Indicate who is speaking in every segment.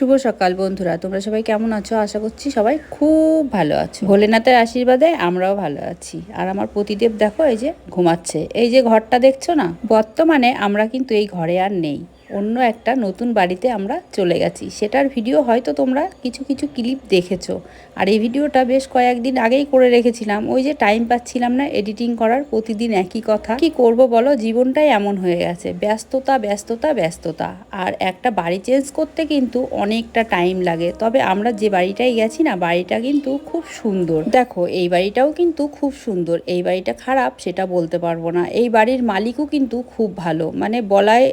Speaker 1: শুভ সকাল বন্ধুরা। তোমরা সবাই কেমন আছো? আশা করছি সবাই খুব ভালো আছো। ভোলেনাথের আশীর্বাদে আমরাও ভালো আছি। আর আমার প্রতিদেব দেখো, এই যে ঘুমাচ্ছে। এই যে ঘরটা দেখছ না? বর্তমানে আমরা কিন্তু এই ঘরে আর নেই। অন্য একটা নতুন বাড়িতে আমরা চলে গেছি। সেটার ভিডিও হয়তো তোমরা কিছু কিছু ক্লিপ দেখেছ। আর এই ভিডিওটা বেশ কয়েকদিন আগেই করে রেখেছিলাম। ওই যে টাইম পাচ্ছিলাম না এডিটিং করার, প্রতিদিন একই কথা। কি করব বলো? জীবনটাই এমন হয়ে গেছে। ব্যস্ততা ব্যস্ততা ব্যস্ততা। আর একটা বাড়ি চেঞ্জ করতে কিন্তু অনেকটা টাইম লাগে। তবে আমরা যে বাড়িটায় গেছি না, বাড়িটা কিন্তু খুব সুন্দর। দেখো, এই বাড়িটাও কিন্তু খুব সুন্দর। এই বাড়িটা খারাপ, সেটা বলতে পারব না। এই বাড়ির মালিকও কিন্তু খুব ভালো। মানে বলায়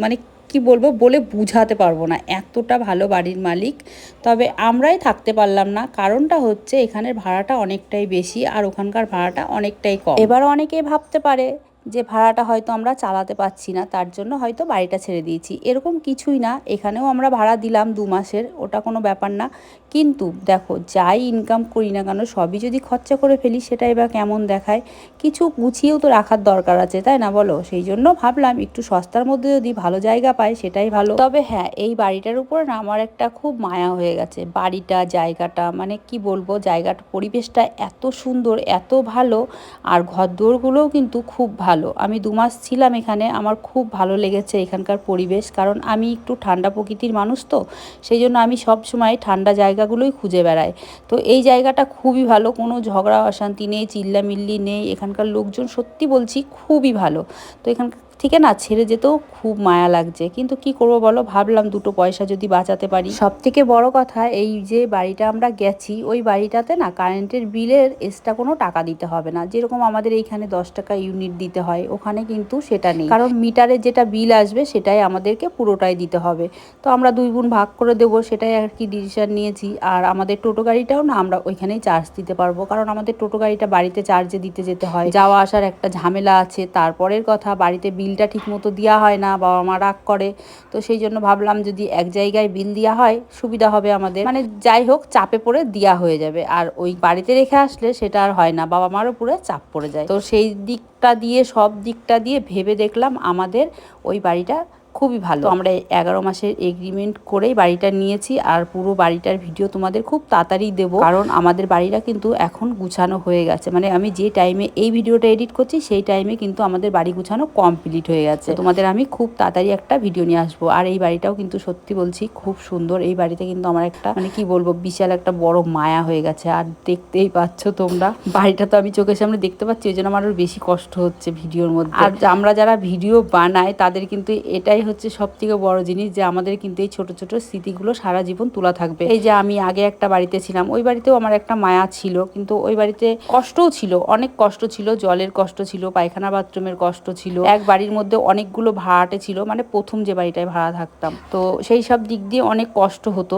Speaker 1: মানে কি বলব, বলে বুঝাতে পারব না। এতটা ভালো বাড়ির মালিক, তবে আমরাই থাকতে পারলাম না। কারণটা হচ্ছে, এখানের ভাড়াটা অনেকটাই বেশি আর ওখানকার ভাড়াটা অনেকটাই কম। এবার অনেকে ভাবতে পারে যে ভাড়াটা হয়তো আমরা চালাতে পারছি না, তার জন্য হয়তো বাড়িটা ছেড়ে দিয়েছি। এরকম কিছুই না, এখানেও আমরা ভাড়া দিলাম দু মাসের, ওটা কোনো ব্যাপার না। কিন্তু দেখো, যাই ইনকাম করি না কেন, সবই যদি খরচা করে ফেলি, সেটাই বা কেমন দেখায়। কিছু গুছিয়েও তো রাখার দরকার আছে, তাই না বলো? সেই জন্য ভাবলাম একটু সস্তার মধ্যে যদি ভালো জায়গা পাই, সেটাই ভালো। তবে হ্যাঁ এই বাড়িটার উপর না আমার একটা খুব মায়া হয়ে গেছে। বাড়িটা, জায়গাটা মানে কি বলব, জায়গাটা, পরিবেশটা এত সুন্দর, এত ভালো। আর ঘর দুয়ারগুলোও কিন্তু খুব ভালো আমি দু মাস ছিলাম এখানে। আমার খুব ভালো লেগেছে এখানকার পরিবেশ। কারণ আমি একটু ঠান্ডা প্রকৃতির মানুষ তো। সেই জন্য আমি সব সময় ঠান্ডা জায়গাগুলোই খুঁজে বেড়াই। তো এই জায়গাটা খুবই ভালো। কোনো ঝগড়া, অশান্তি নেই, চিল্লামিল্লি নেই। এখানকার লোকজন সত্যি বলছি খুবই ভালো। তো এখানকার থেকে না ছেড়ে যেতেও খুব মায়া লাগছে। কিন্তু কি করব বলো? ভাবলাম দুটো পয়সা যদি বাঁচাতে পারি। সব থেকে বড় কথা, এই যে বাড়িটা আমরা গেছি, ওই বাড়িটাতে না কারেন্টের বিলের এক্সট্রা কোনো টাকা দিতে হবে না। যেরকম আমাদের এইখানে দশ টাকা ইউনিট দিতে হয়, ওখানে কিন্তু সেটা নেই। কারণ মিটারে যেটা বিল আসবে, সেটাই আমাদেরকে পুরোটাই দিতে হবে। তো আমরা দুই গুণ ভাগ করে দেবো, সেটাই আর কি ডিসিশন নিয়েছি। আর আমাদের টোটো গাড়িটাও না আমরা ওইখানেই চার্জ দিতে পারব। কারণ আমাদের টোটো গাড়িটা বাড়িতে চার্জে দিতে যেতে হয়। যাওয়া আসার একটা ঝামেলা আছে। তারপরের কথা, বাড়িতে বিলটা ঠিকমতো দেওয়া হয় না, বাবা মা রাগ করে। তো সেই জন্য ভাবলাম যদি এক জায়গায় বিল দেওয়া হয়, সুবিধা হবে আমাদের। মানে যাই হোক, চাপে পড়ে দেওয়া হয়ে যাবে। আর ওই বাড়িতে রেখে আসলে সেটা আর হয় না, বাবা মারও পুরো চাপ পড়ে যায়। তো সেই দিকটা দিয়ে, সব দিকটা দিয়ে ভেবে দেখলাম আমাদের ওই বাড়িটা খুবই ভালো। আমরা এগারো মাসের এগ্রিমেন্ট করেই বাড়িটা নিয়েছি আর পুরো বাড়িটার ভিডিও তোমাদের খুব তাড়াতাড়ি দেবো। কারণ আমাদের বাড়িটা কিন্তু এখন গুছানো হয়ে গেছে। মানে আমি যে টাইমে এই ভিডিওটা এডিট করছি, সেই টাইমে কিন্তু আমাদের বাড়ি গুছানো কমপ্লিট হয়ে গেছে। তোমাদের আমি খুব তাড়াতাড়ি একটা ভিডিও নিয়ে আসব। আর এই বাড়িটাও কিন্তু সত্যি বলছি খুব সুন্দর। এই বাড়িতে কিন্তু আমার একটা মানে কি বলব, বিশাল একটা বড় মায়া হয়ে গেছে। আর দেখতেই পাচ্ছ তোমরা, বাড়িটা তো আমি চোখের সামনে দেখতে পাচ্ছি, ওই জন্য আমার বেশি কষ্ট হচ্ছে ভিডিওর মধ্যে। আর আমরা যারা ভিডিও বানাই, তাদের কিন্তু এটাই হচ্ছে সব থেকে বড় জিনিস যে আমাদের কিন্তু এই ছোট ছোট স্মৃতিগুলো সারা জীবন তোলা থাকবে। এই যে আমি আগে একটা বাড়িতে ছিলাম, ওই বাড়িতেও আমার একটা মায়া ছিল, কিন্তু ওই বাড়িতে কষ্টও ছিল, অনেক কষ্ট ছিল, জলের কষ্ট ছিল, পায়খানা বাথরুমের কষ্ট ছিল, এক বাড়ির মধ্যে অনেকগুলো ভাড়াটে ছিল মানে প্রথম যে বাড়িটায় ভাড়া থাকতাম। তো সেই সব দিক দিয়ে অনেক কষ্ট হতো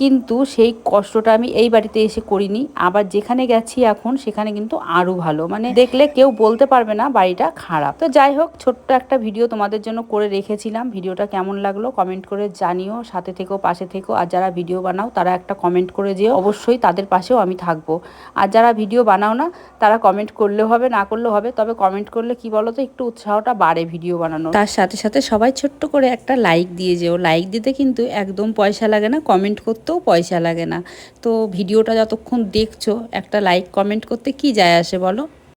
Speaker 1: কিন্তু সেই কষ্টটা আমি এই বাড়িতে এসে করিনি। আবার যেখানে গেছি এখন, সেখানে কিন্তু আরও ভালো। মানে দেখলে কেউ বলতে পারবে না বাড়িটা খারাপ। তো যাই হোক, ছোট্ট একটা ভিডিও তোমাদের জন্য করে রেখেছিলাম। ভিডিওটা কেমন লাগল কমেন্ট করে জানিও, সাথে থেকেও পাশে থেকেও আর যারা ভিডিও বানাও, তারা একটা কমেন্ট করে যেও। অবশ্যই তাদের পাশেও আমি থাকব। আর যারা ভিডিও বানাও না, তারা কমেন্ট করলেও হবে, না করলেও হবে। তবে কমেন্ট করলে কি বলো তো একটু উৎসাহটা বাড়ে ভিডিও বানানো তার সাথে সাথে সবাই ছোট্ট করে একটা লাইক দিয়ে যেও। লাইক দিতে কিন্তু একদম পয়সা লাগে না, কমেন্ট করতেও পয়সা লাগে না। তো ভিডিওটা যতক্ষণ দেখছ, একটা লাইক কমেন্ট করতে কি যায় আসে বলো?